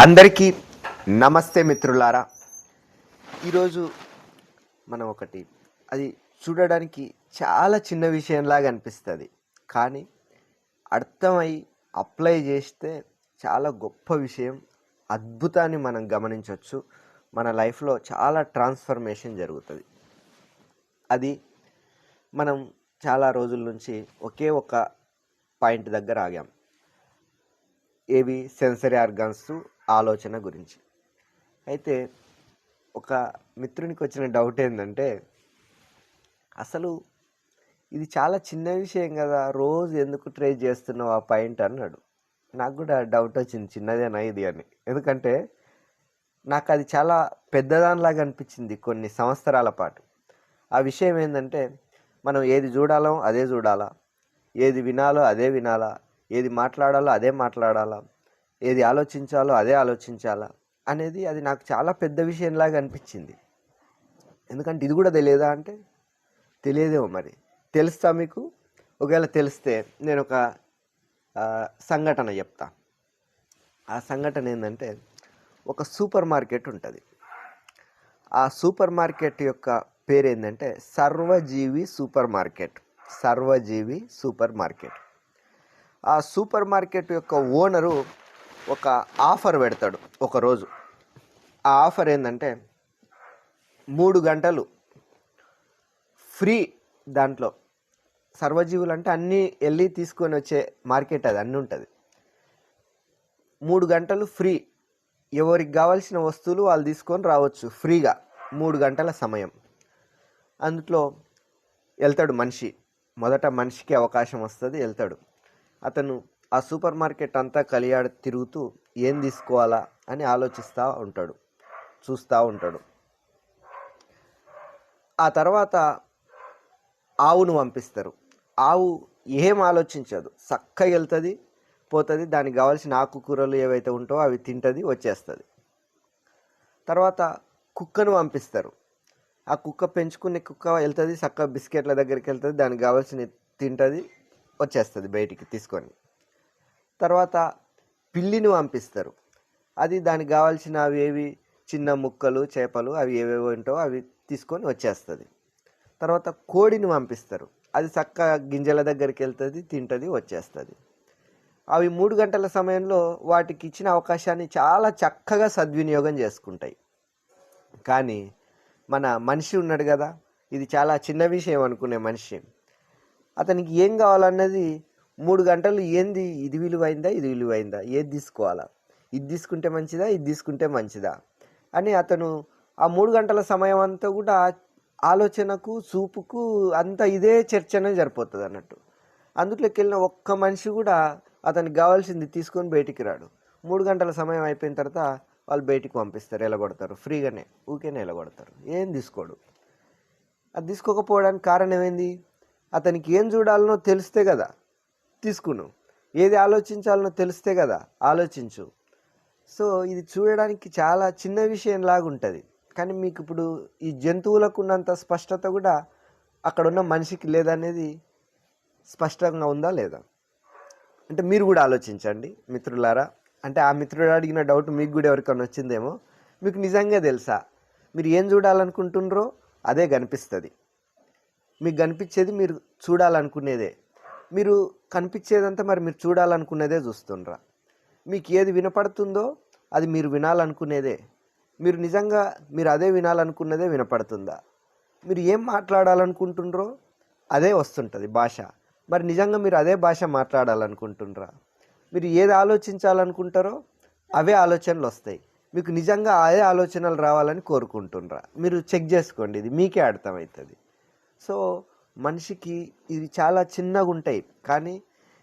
అందరికీ నమస్తే మిత్రులారా. ఈరోజు మనం ఒకటి అది చూడడానికి చాలా చిన్న విషయంలాగా అనిపిస్తుంది. కానీ అర్థమై అప్లై చేస్తే చాలా గొప్ప విషయం అద్భుతాన్ని మనం గమనించవచ్చు మన లైఫ్లో చాలా ట్రాన్స్ఫర్మేషన్ జరుగుతుంది. అది మనం చాలా రోజుల నుంచి ఒకే ఒక పాయింట్ దగ్గర ఆగాం. ఏవి సెన్సరీ ఆర్గాన్స్ ఆలోచన గురించి. అయితే ఒక మిత్రునికి వచ్చిన డౌట్ ఏంటంటే అసలు ఇది చాలా చిన్న విషయం కదా రోజు ఎందుకు ట్రై చేస్తున్నావు ఆ పాయింట్ అన్నాడు. నాకు కూడా డౌట్ వచ్చింది చిన్నదేనా ఇది అని. ఎందుకంటే నాకు అది చాలా పెద్దదానిలాగా అనిపించింది కొన్ని సంవత్సరాల పాటు. ఆ విషయం ఏంటంటే మనం ఏది చూడాలో అదే చూడాలా ఏది వినాలో అదే వినాలా ఏది మాట్లాడాలో అదే మాట్లాడాలా ఏది ఆలోచించాలో అదే ఆలోచించాలా అనేది అది నాకు చాలా పెద్ద విషయంలాగా అనిపించింది. ఎందుకంటే ఇది కూడా తెలియదా అంటే? తెలియదేమో మరి. తెలుస్తా మీకు? ఒకవేళ తెలిస్తే నేను ఒక సంఘటన చెప్తా. ఆ సంఘటన ఏంటంటే ఒక సూపర్ మార్కెట్ ఉంటుంది. ఆ సూపర్ మార్కెట్ యొక్క పేరు ఏంటంటే Sarvajeevi super market. Sarvajeevi super market. ఆ సూపర్ మార్కెట్ యొక్క ఓనరు ఒక ఆఫర్ పెడతాడు ఒకరోజు. ఆ ఆఫర్ ఏంటంటే మూడు గంటలు ఫ్రీ దాంట్లో. సర్వజీవులు అంటే అన్నీ వెళ్ళి తీసుకొని వచ్చే మార్కెట్ అది అన్నీ ఉంటుంది. మూడు గంటలు ఫ్రీ. ఎవరికి కావాల్సిన వస్తువులు వాళ్ళు తీసుకొని రావచ్చు ఫ్రీగా మూడు గంటల సమయం. అందులో వెళ్తాడు మనిషి. మొదట మనిషికి అవకాశం వస్తుంది వెళ్తాడు. అతను ఆ సూపర్ మార్కెట్ అంతా కలియాడ తిరుగుతూ ఏం తీసుకోవాలా అని ఆలోచిస్తూ ఉంటాడు చూస్తూ ఉంటాడు. ఆ తర్వాత ఆవును పంపిస్తారు. ఆవు ఏం ఆలోచించదు. చక్కగా వెళ్తుంది పోతుంది దానికి కావాల్సిన ఆకుకూరలు ఏవైతే ఉంటావో అవి తింటుంది వచ్చేస్తుంది. తర్వాత కుక్కను పంపిస్తారు. ఆ కుక్క పెంచుకునే కుక్క వెళ్తుంది చక్కగా బిస్కెట్ల దగ్గరికి వెళ్తుంది దానికి కావాల్సిన తింటుంది వచ్చేస్తుంది బయటికి తీసుకొని. తర్వాత పిల్లిని పంపిస్తారు. అది దానికి కావాల్సిన అవి ఏవి? చిన్న ముక్కలు చేపలు అవి ఏవేవో ఉంటావో అవి తీసుకొని వచ్చేస్తుంది. తర్వాత కోడిని పంపిస్తారు. అది చక్కగా గింజల దగ్గరికి వెళ్తుంది తింటుంది వచ్చేస్తుంది. అవి మూడు గంటల సమయంలో వాటికి ఇచ్చిన అవకాశాన్ని చాలా చక్కగా సద్వినియోగం చేసుకుంటాయి. కానీ మన మనిషి ఉన్నాడు కదా ఇది చాలా చిన్న విషయం అనుకునే మనిషి. అతనికి ఏం కావాలన్నది మూడు గంటలు ఏంది? ఇది విలువైందా? ఇది విలువైందా? ఏది తీసుకోవాలా? ఇది తీసుకుంటే మంచిదా? ఇది తీసుకుంటే మంచిదా? అని అతను ఆ మూడు గంటల సమయం అంతా కూడా ఆలోచనకు చూపుకు అంత ఇదే చర్చనే సరిపోతుంది అన్నట్టు. అందులోకి వెళ్ళిన ఒక్క మనిషి కూడా అతనికి కావాల్సింది తీసుకొని బయటికి రాడు. మూడు గంటల సమయం అయిపోయిన తర్వాత వాళ్ళు బయటికి పంపిస్తారు ఎలగొడతారు ఫ్రీగానే ఊకేనే ఎలగొడతారు ఏం తీసుకోడు. అది తీసుకోకపోవడానికి కారణం ఏంది? అతనికి ఏం చూడాలనో తెలిస్తే కదా తీసుకును. ఏది ఆలోచించాలనో తెలిస్తే కదా ఆలోచించు. సో ఇది చూడడానికి చాలా చిన్న విషయం లాగా ఉంటుంది. కానీ మీకు ఇప్పుడు ఈ జంతువులకు ఉన్నంత స్పష్టత కూడా అక్కడ ఉన్న మనిషికి లేదనేది స్పష్టంగా ఉందా లేదా? అంటే మీరు కూడా ఆలోచించండి మిత్రులారా. అంటే ఆ మిత్రుడు అడిగిన డౌట్ మీకు కూడా ఎవరికైనా వచ్చిందేమో మీకు నిజంగా తెలుసా? మీరు ఏం చూడాలనుకుంటున్నారో అదే కనిపిస్తుంది. మీకు కనిపించేది మీరు చూడాలనుకునేదే. మీరు కనిపించేదంతా మరి మీరు చూడాలనుకునేదే చూస్తుండ్రా. మీకు ఏది వినపడుతుందో అది మీరు వినాలనుకునేదే. మీరు నిజంగా మీరు అదే వినాలనుకున్నదే వినపడుతుందా? మీరు ఏం మాట్లాడాలనుకుంటుండ్రో అదే వస్తుంటుంది భాష. మరి నిజంగా మీరు అదే భాష మాట్లాడాలనుకుంటుండ్రా? మీరు ఏది ఆలోచించాలనుకుంటారో అవే ఆలోచనలు వస్తాయి. మీకు నిజంగా అదే ఆలోచనలు రావాలని కోరుకుంటుండ్రా. మీరు చెక్ చేసుకోండి ఇది మీకే అర్థమవుతుంది. సో మనిషికి ఇవి చాలా చిన్నగా ఉంటాయి కానీ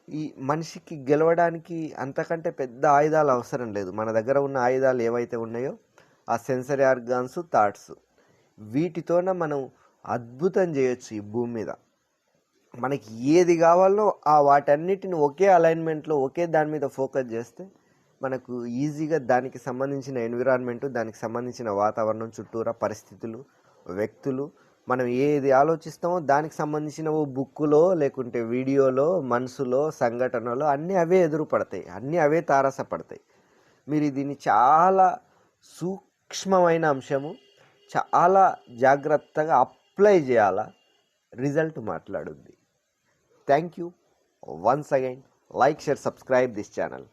ఈ మనిషికి గెలవడానికి అంతకంటే పెద్ద ఆయుధాలు అవసరం లేదు. మన దగ్గర ఉన్న ఆయుధాలు ఏవైతే ఉన్నాయో ఆ సెన్సరీ ఆర్గాన్స్ థాట్స్. వీటితోనే మనం అద్భుతం చేయొచ్చు ఈ భూమి మీద. మనకి ఏది కావాలో ఆ వాటన్నిటిని ఒకే అలైన్మెంట్లో ఒకే దాని మీద ఫోకస్ చేస్తే మనకు ఈజీగా దానికి సంబంధించిన ఎన్విరాన్మెంట్ దానికి సంబంధించిన వాతావరణం చుట్టూరా పరిస్థితులు వ్యక్తులు మనం ఏది ఆలోచిస్తామో దానికి సంబంధించిన ఓ బుక్కులో లేకుంటే వీడియోలో మనసులో సంఘటనలో అన్నీ అవే ఎదురుపడతాయి అన్నీ అవే తారసపడతాయి. మీరు దీన్ని చాలా సూక్ష్మమైన అంశము చాలా జాగ్రత్తగా అప్లై చేయాలా? Result మాట్లాడుద్ది. Thank you. Once again like share subscribe this channel.